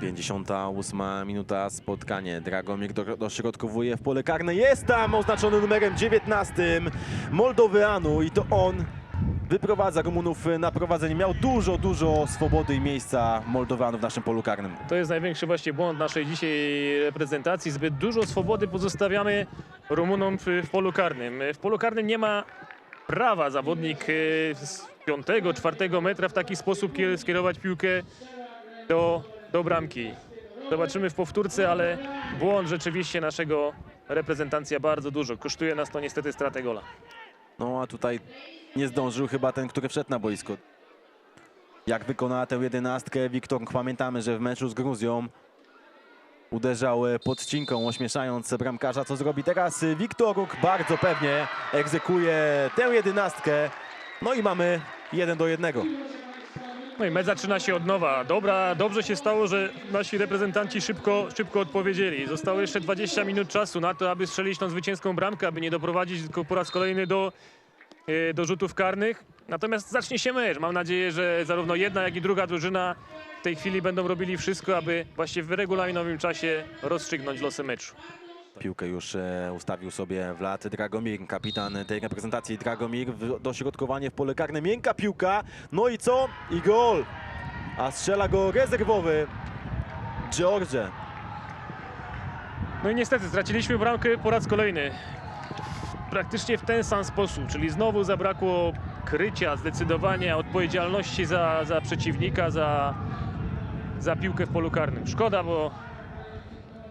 58 minuta spotkanie. Dragomir do, dośrodkowuje w pole karne. Jest tam oznaczony numerem 19 Moldowianu i to on wyprowadza Rumunów na prowadzenie. Miał dużo, dużo swobody i miejsca Moldowianów w naszym polu karnym. To jest największy właśnie błąd naszej dzisiaj reprezentacji. Zbyt dużo swobody pozostawiamy Rumunom w, polu karnym. W polu karnym nie ma prawa zawodnik e, z 5-4 metra w taki sposób kie- skierować piłkę do, do bramki. Zobaczymy w powtórce, ale błąd rzeczywiście naszego reprezentacja bardzo dużo. Kosztuje nas to niestety stratę gola. No a tutaj nie zdążył chyba ten, który wszedł na boisko. Jak wykonała tę jedenastkę Wiktor, pamiętamy, że w meczu z Gruzją uderzał podcinką, ośmieszając bramkarza. Co zrobi teraz Wiktoruk? Bardzo pewnie egzekuje tę jedenastkę. No i mamy jeden do jednego. No i mecz zaczyna się od nowa. Dobra, dobrze się stało, że nasi reprezentanci szybko, szybko odpowiedzieli. Zostało jeszcze 20 minut czasu na to, aby strzelić tą zwycięską bramkę, aby nie doprowadzić po raz kolejny do, e, do rzutów karnych. Natomiast zacznie się mecz. Mam nadzieję, że zarówno jedna, jak i druga drużyna w tej chwili będą robili wszystko, aby właśnie w regulaminowym czasie rozstrzygnąć losy meczu. Piłkę już e, ustawił sobie Wlad Dragomir, kapitan tej reprezentacji Dragomir. Dośrodkowanie w pole karne, miękka piłka. No i co? I gol! A strzela go rezerwowy George. No i niestety straciliśmy bramkę po raz kolejny. Praktycznie w ten sam sposób, czyli znowu zabrakło krycia, zdecydowania, odpowiedzialności za, za przeciwnika, za, za piłkę w polu karnym. Szkoda, bo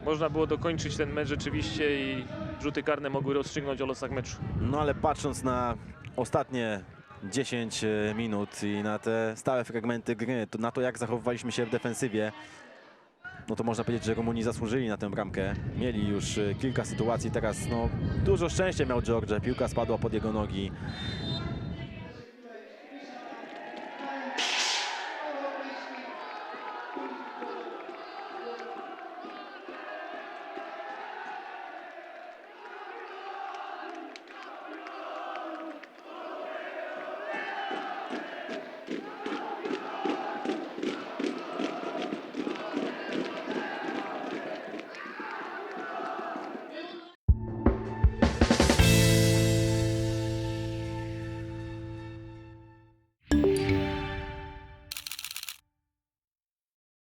można było dokończyć ten mecz rzeczywiście i rzuty karne mogły rozstrzygnąć o losach meczu. No ale patrząc na ostatnie 10 e, minut i na te stałe fragmenty gry, to na to jak zachowywaliśmy się w defensywie, no to można powiedzieć, że Rumuni zasłużyli na tę bramkę. Mieli już e, kilka sytuacji, teraz no dużo szczęścia miał George, piłka spadła pod jego nogi.